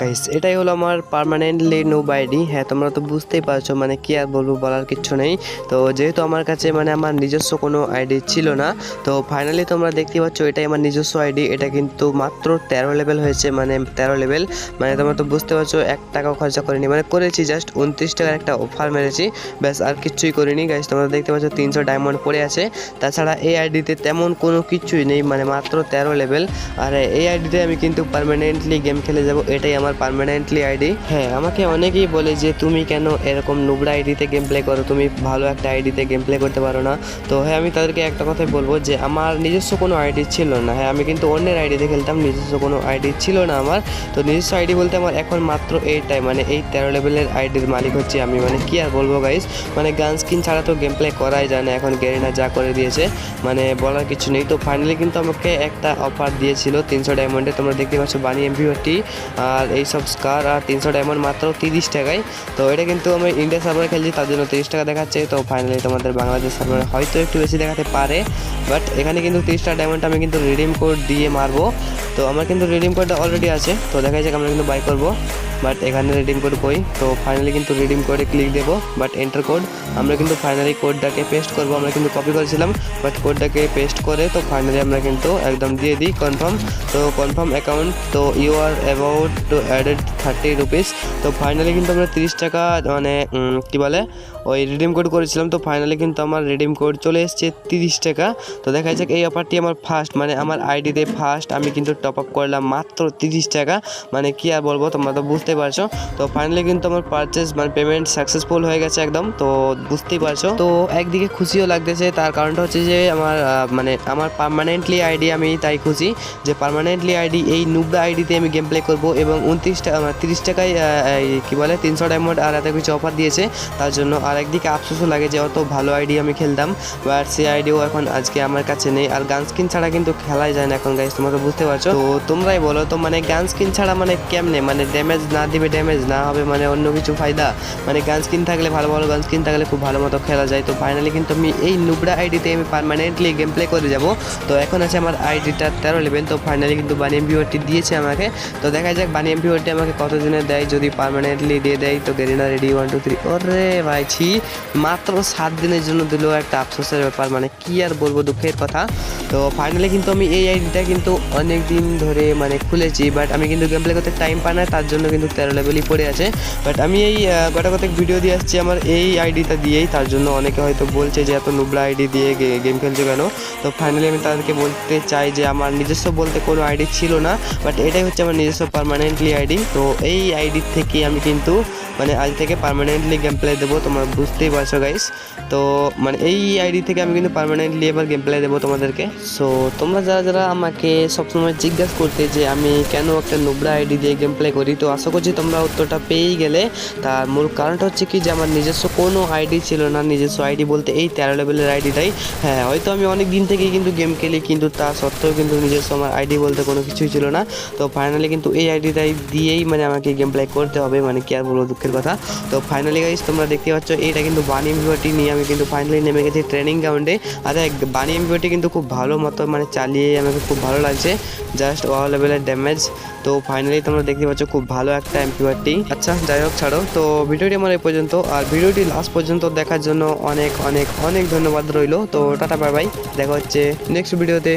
Guys এটাই হলো আমার পার্মানেন্টলি নো বাইডি হ্যাঁ তোমরা তো বুঝতেই পারছ মানে কি আর বলব বলার কিচ্ছু নেই। তো যেহেতু আমার কাছে মানে আমার নিজস্ব কোনো আইডি ছিল না, তো ফাইনালি তোমরা দেখতে পাচ্ছ এটাই আমার নিজস্ব আইডি এটা কিন্তু মাত্র তেরো লেভেল হয়েছে মানে তেরো লেভেল মানে তোমরা তো বুঝতে পারছ, এক টাকাও খরচা করিনি। মানে করেছি জাস্ট উনত্রিশ টাকার একটা অফার মেরেছি। ব্যাস, আর কিচ্ছুই করিনি। গাইস তোমরা দেখতে পাচ্ছ তিনশো ডায়মন্ড পড়ে আছে। তাছাড়া এই আইডিতে তেমন কোনো কিছুই নেই মানে মাত্র তেরো লেভেল আর এই আইডিতে আমি কিন্তু পারমানেন্টলি গেম খেলে যাব, এটাই আমার পার্মানেন্টলি আইডি হ্যাঁ আমাকে অনেকেই বলে যে তুমি কেন এরকম নুবড়া আইডিতে গেম প্লে করো? তুমি ভালো একটা আইডিতে গেম প্লে করতে পারো না। তো হ্যাঁ আমি তাদেরকে একটা কথাই বলব যে আমার নিজস্ব কোনো আইডি ছিল না। হ্যাঁ আমি কিন্তু অন্যের আইডিতে খেলতাম, নিজস্ব কোনো আইডি ছিল না আমার। তো নিজস্ব আইডি বলতে আমার এখন মাত্র এইটাই মানে এই তেরো লেভেলের আইডির মালিক হচ্ছে আমি। মানে কি আর বলব গাইস মানে গান স্কিন ছাড়া তো গেম প্লে করাই যায় না। এখন গেরিনা যা করে দিয়েছে মানে বলার কিছু নেই। তো ফাইনালি কিন্তু আমাকে একটা অফার দিয়েছিল তিনশো ডায়মন্ডে তোমরা দেখতে পাচ্ছ বানি এমভিওটি আর এইসব স্কার আর তিনশো ডায়মন্ড মাত্র তিরিশ টাকায়। তো এটা কিন্তু আমি ইন্ডিয়া সার্ভারে খেলছি, তার জন্য তিরিশ টাকা দেখাচ্ছে। তো ফাইনালি তোমাদের বাংলাদেশ সার্ভারে হয়তো একটু বেশি দেখাতে পারে বাট এখানে কিন্তু তিরিশ টাকা ডায়মন্ড আমি কিন্তু রিডিম কোড দিয়ে মারবো। তো আমার কিন্তু রিডিম কোডটা অলরেডি আছে, তো দেখা যাক আমরা কিন্তু বাই করব। বাট এখানে রিডিম কোড কই, তো ফাইনালি কিন্তু রিডিম কোডে ক্লিক দেবো বাট এন্টার কোড আমরা কিন্তু ফাইনালি কোডটাকে পেস্ট করব। আমরা কিন্তু কপি করেছিলাম বাট কোডটাকে পেস্ট করে তো ফাইনালি আমরা কিন্তু একদম দিয়ে দিই কনফার্ম তো কনফার্ম অ্যাকাউন্ট তো you are about to added thirty rupees তো ফাইনালি কিন্তু আমরা তিরিশ টাকা মানে কী বলে ওই রিডিম কোড করেছিলাম, তো ফাইনালি কিন্তু আমার রিডিম কোড চলে এসেছে তিরিশ টাকা। তো দেখা যাক এই অফারটি আমার ফার্স্ট মানে আমার আইডিতে ফার্স্ট আমি কিন্তু টপ আপ করলাম মাত্র তিরিশ টাকা। মানে কি আর বলব, তোমরা তো বুঝতে পারছ। তো ফাইনালি কিন্তু আমার পারচেস মানে পেমেন্ট সাকসেসফুল হয়ে গেছে একদম, তো বুঝতেই পারছ। তো একদিকে খুশিও লাগতেছে, তার কারণটা হচ্ছে যে আমার মানে আমার পার্মানেন্টলি আইডি আমি তাই খুশি যে পার্মানেন্টলি আইডি এই নুবরা আইডিতে আমি গেম প্লে করব এবং উনত্রিশ টাকা মানে তিরিশ টাকায় কী বলে, তিনশো ডায়মন্ড আর এত কিছু অফার দিয়েছে, তার জন্য আর একদিকে আফসোসও লাগে যে অত ভালো আইডি আমি খেলতাম বাট সেই আইডিও এখন আজকে আমার কাছে নেই। আর গান স্কিন ছাড়া কিন্তু খেলাই যায় না এখন গাইস তোমরা বুঝতে পারছ। তো তোমরাই বলো, তো মানে গান স্কিন ছাড়া মানে কেমনে? মানে ড্যামেজ না দিবে ড্যামেজ না হবে মানে অন্য কিছু ফায়দা? মানে গান স্কিন থাকলে ভালো ভালো গান স্কিন থাকলে খুব ভালো মতো খেলা যায়। তো ফাইনালি কিন্তু আমি এই নুবড়া আইডিতে আমি পারমানেন্টলি গেম প্লে করে যাব। তো এখন আছে আমার আইডিটা তেরো লেভেল তো ফাইনালি কিন্তু বানি এমপিওটি দিয়েছে আমাকে। তো দেখা যাক বানি এমপিওটি আমাকে কত দিনে দেয়? যদি পারমানেন্টলি দিয়ে দেয়, তো Garena ready one two three ওরে ভাই মাত্র সাত দিনের জন্য দিল একটা আফসোসের ব্যাপার মানে কি আর বলব দুঃখের কথা। তো ফাইনালি কিন্তু আমি এই আইডিটা কিন্তু অনেক দিন ধরে মানে খুলেছি বাট আমি কিন্তু গেম প্লে করতে টাইম পাই না, তার জন্য কিন্তু তেরো লেভেলই পড়ে আছে। বাট আমি এই গোটা কতক ভিডিও দিয়ে আসছি, আমার এই আইডিটা দিয়েই, তার জন্য অনেকে হয়তো বলছে যে এত নুবলা আইডি দিয়ে গেম খেলছো কেন? তো ফাইনালি আমি তাদেরকে বলতে চাই যে আমার নিজস্ব বলতে কোনো আইডি ছিল না বাট এটাই হচ্ছে আমার নিজস্ব পার্মানেন্টলি আইডি। তো এই আইডি থেকে আমি কিন্তু মানে আজ থেকে পার্মানেন্টলি গেম প্লে দেবো, তোমরা বুঝতেই পারছ গাইস তো মানে এই আইডি থেকে আমি কিন্তু পার্মানেন্টলি এবার গেম প্লে দেবো তোমাদেরকে। সো তোমরা যারা যারা আমাকে সবসময় জিজ্ঞাসা করতে যে আমি কেন একটা নোবরা আইডি দিয়ে গেম প্লে করি, তো আশা করছি তোমরা উত্তরটা পেয়েই গেলে। তার মূল কারণটা হচ্ছে কি যে আমার নিজস্ব কোনো আইডি ছিল না, নিজস্ব আইডি বলতে এই তেরো লেভেলের আইডিটাই হ্যাঁ হয়তো আমি অনেক দিন থেকেই কিন্তু গেম খেলি, কিন্তু তা সত্ত্বেও কিন্তু নিজস্ব আমার আইডি বলতে কোনো কিছুই ছিল না। তো ফাইনালি কিন্তু এই আইডিটাই দিয়েই মানে আমাকে গেম প্লে করতে হবে মানে কি আর বলব দুঃখের কথা। তো ফাইনালি গাইস তোমরা দেখতে পাচ্ছ এইটা কিন্তু বানি এমভিওটি নিয়ে আমি কিন্তু ফাইনালি নেমে গেছি ট্রেনিং গ্রাউন্ডে আর বানি এমভিওটি কিন্তু খুব ভালো মতো মানে চালিয়ে আমাকে খুব ভালো লাগছে। জাস্ট ওয়াও লেভেলের ড্যামেজ তো ফাইনালি তোমরা দেখতে পাচ্ছ খুব ভালো একটা এমপিওয়ারটি আচ্ছা যাই হোক, ছাড়ো। তো ভিডিওটি আমার এই পর্যন্ত। আর ভিডিওটি লাস্ট পর্যন্ত দেখার জন্য অনেক অনেক অনেক ধন্যবাদ রইল। তো টাটা বাই বাই দেখা হচ্ছে নেক্সট ভিডিওতে